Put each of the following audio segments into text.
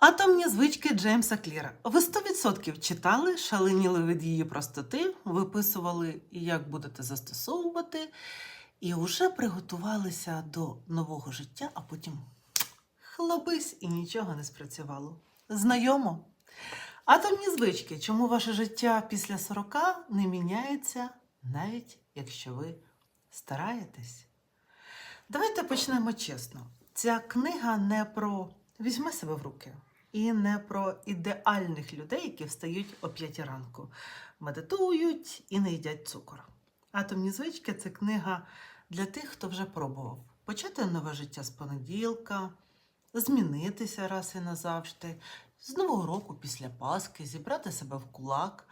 Атомні звички Джеймса Кліра. Ви 100% читали, шаленіли від її простоти, виписували, як будете застосовувати, і вже приготувалися до нового життя, а потім хлобись і нічого не спрацювало. Знайомо? Атомні звички, чому ваше життя після 40 не міняється, навіть якщо ви стараєтесь. Давайте почнемо чесно. Ця книга не про візьми себе в руки і не про ідеальних людей, які встають о п'ятій ранку, медитують і не їдять цукор. Атомні звички це книга для тих, хто вже пробував почати нове життя з понеділка, змінитися раз і назавжди, з нового року після Пасхи, зібрати себе в кулак.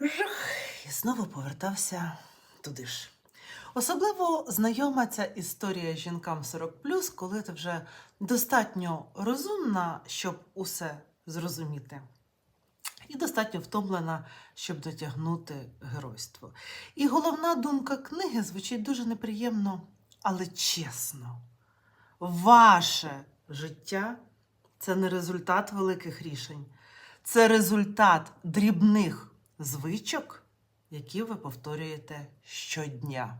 Жух, І знову повертався туди ж. Особливо знайома ця історія жінкам 40 коли ти вже достатньо розумна, щоб усе зрозуміти, і достатньо втомлена, щоб дотягнути геройство. І головна думка книги звучить дуже неприємно, але чесно. Ваше життя це не результат великих рішень, це результат дрібних звичок, які ви повторюєте щодня.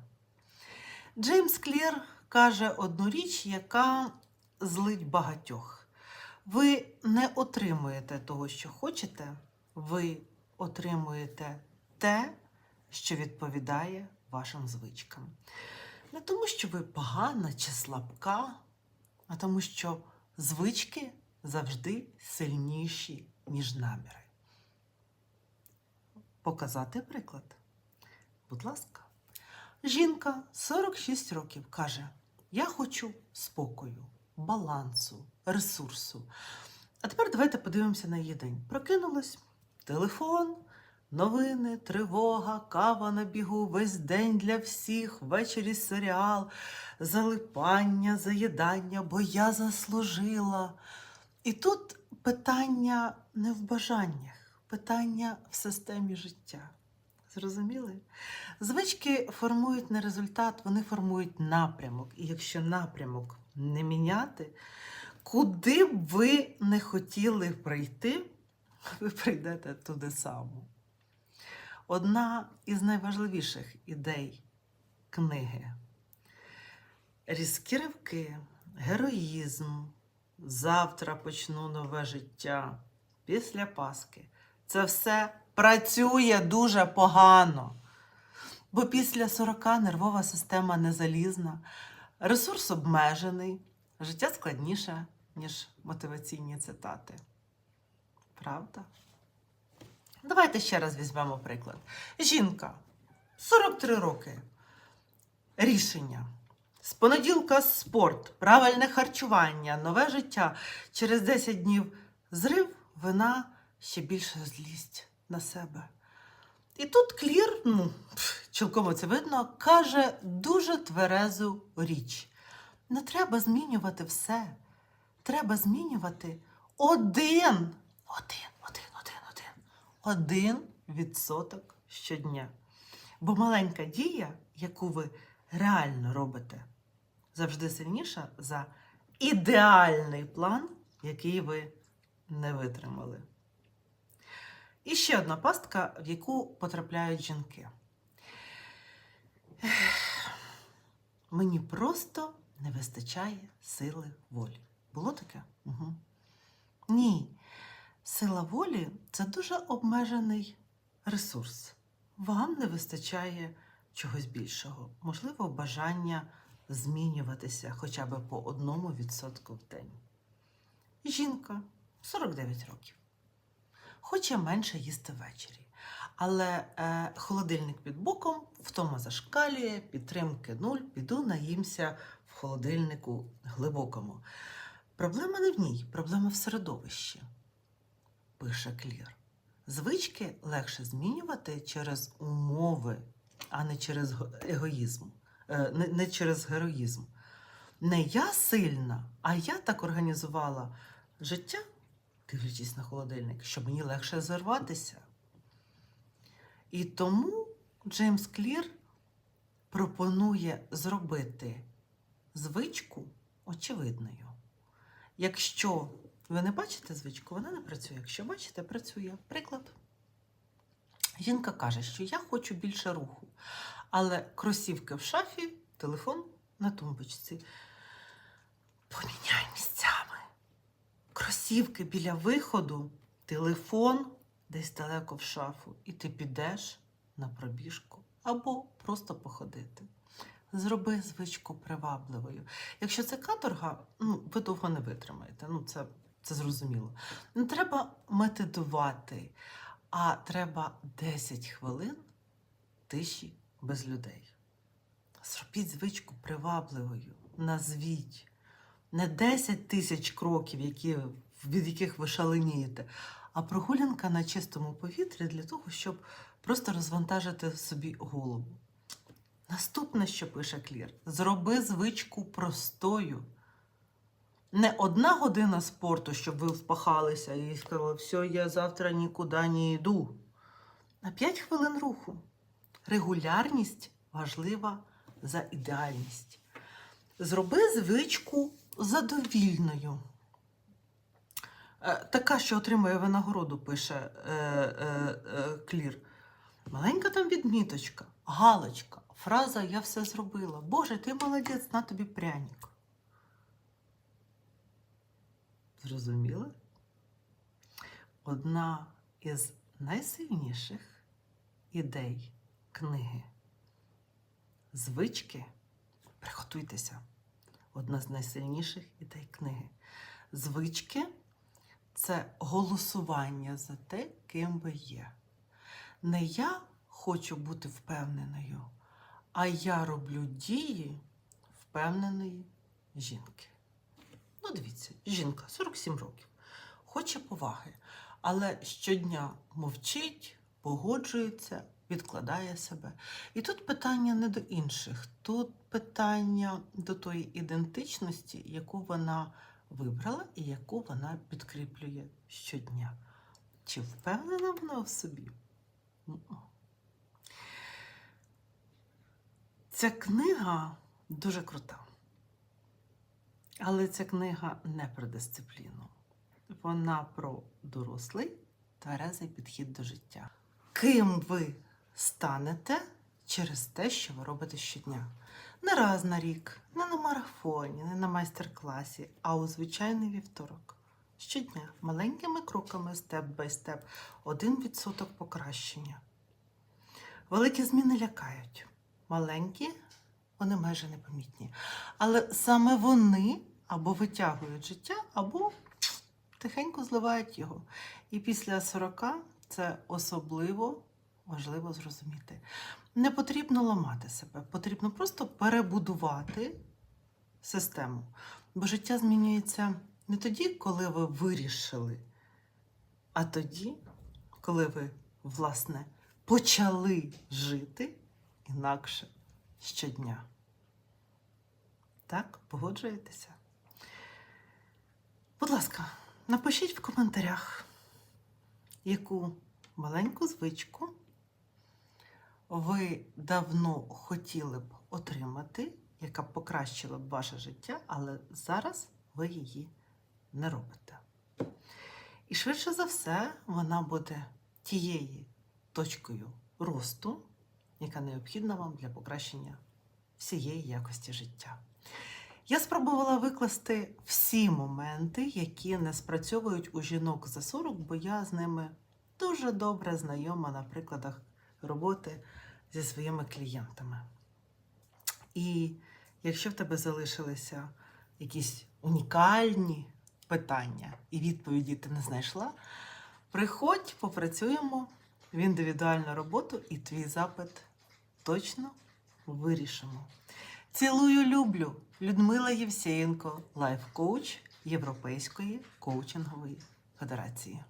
Джеймс Клір каже одну річ, яка злить багатьох. Ви не отримуєте того, що хочете, ви отримуєте те, що відповідає вашим звичкам. Не тому, що ви погана чи слабка, а тому, що звички завжди сильніші, ніж наміри. Показати приклад. Будь ласка. Жінка 46 років каже: Я хочу спокою, балансу, ресурсу. А тепер давайте подивимося на її день. Прокинулась телефон, новини, тривога, кава на бігу, весь день для всіх, ввечері серіал, залипання, заїдання, бо я заслужила. І тут питання не в бажаннях, питання в системі життя. Зрозуміли? Звички формують не результат, вони формують напрямок. І якщо напрямок не міняти, куди б ви не хотіли прийти, ви прийдете туди само. Одна із найважливіших ідей книги різкі ривки, героїзм. Завтра почну нове життя після Пасхи. Це все працює дуже погано. Бо після 40 нервова система не залізна, ресурс обмежений, життя складніше, ніж мотиваційні цитати. Правда? Давайте ще раз візьмемо приклад. Жінка 43 роки. Рішення. З понеділка спорт, правильне харчування, нове життя. Через 10 днів зрив, вина, ще більша злість на себе. І тут Клір, ну, цілком це видно, каже дуже тверезу річ. Не треба змінювати все. Треба змінювати один, один, один, один, один, один відсоток щодня. Бо маленька дія, яку ви реально робите, завжди сильніша за ідеальний план, який ви не витримали. І ще одна пастка, в яку потрапляють жінки. Мені просто не вистачає сили волі. Було таке? Угу. Ні. Сила волі це дуже обмежений ресурс. Вам не вистачає чогось більшого, можливо, бажання змінюватися хоча б по одному відсотку в день. Жінка 49 років. Хоче менше їсти ввечері. Але е, холодильник під боком, втома зашкалює, підтримки нуль, піду наїмся в холодильнику глибокому. Проблема не в ній, проблема в середовищі, пише Клір. Звички легше змінювати через умови, а не через егоїзм, е, не, не через героїзм. Не я сильна, а я так організувала життя, дивлячись на холодильник, щоб мені легше зірватися. І тому Джеймс Клір пропонує зробити звичку очевидною. Якщо Ви не бачите звичку, вона не працює. Якщо бачите, працює. Приклад. Жінка каже, що я хочу більше руху, але кросівки в шафі, телефон на тумбочці. Кросівки біля виходу, телефон десь далеко в шафу, і ти підеш на пробіжку або просто походити. Зроби звичку привабливою. Якщо це каторга, ну, ви довго не витримаєте. Ну, це, це зрозуміло. Не треба методувати, а треба 10 хвилин тиші без людей. Зробіть звичку привабливою, назвіть. Не 10 тисяч кроків, які, від яких ви шаленієте, а прогулянка на чистому повітрі для того, щоб просто розвантажити собі голову. Наступне, що пише Клір, зроби звичку простою. Не одна година спорту, щоб ви впахалися і сказали, все, я завтра нікуди не йду. А 5 хвилин руху. Регулярність важлива за ідеальність. Зроби звичку задовільною. Е, Така, що отримує винагороду, пише е, е, е, Клір. Маленька там відміточка, галочка, фраза Я все зробила. Боже, ти молодець, на тобі пряник. Зрозуміли? Одна із найсильніших ідей книги звички. Приготуйтеся. Одна з найсильніших ідей книги. Звички це голосування за те, ким ви є. Не я хочу бути впевненою, а я роблю дії впевненої жінки. Ну, дивіться, жінка 47 років, хоче поваги, але щодня мовчить, погоджується, відкладає себе. І тут питання не до інших, тут питання до тої ідентичності, яку вона вибрала і яку вона підкріплює щодня. Чи впевнена вона в собі? Ця книга дуже крута. Але ця книга не про дисципліну. Вона про дорослий тверезий підхід до життя. Ким ви станете через те, що ви робите щодня? Не раз на рік, не на марафоні, не на майстер-класі, а у звичайний вівторок. Щодня маленькими кроками, степ бай степ, один відсоток покращення. Великі зміни лякають. Маленькі, вони майже непомітні. Але саме вони або витягують життя, або тихенько зливають його. І після 40 це особливо важливо зрозуміти. Не потрібно ламати себе, потрібно просто перебудувати систему. Бо життя змінюється не тоді, коли ви вирішили, а тоді, коли ви, власне, почали жити інакше щодня. Так, погоджуєтеся? Будь ласка, напишіть в коментарях, яку маленьку звичку ви давно хотіли б отримати, яка б покращила б ваше життя, але зараз ви її не робите. І швидше за все, вона буде тією точкою росту, яка необхідна вам для покращення всієї якості життя. Я спробувала викласти всі моменти, які не спрацьовують у жінок за 40, бо я з ними дуже добре знайома на прикладах роботи зі своїми клієнтами. І якщо в тебе залишилися якісь унікальні питання і відповіді ти не знайшла, приходь, попрацюємо в індивідуальну роботу, і твій запит точно вирішимо. Цілую, люблю! Людмила Євсєєнко, лайф-коуч Європейської коучингової федерації.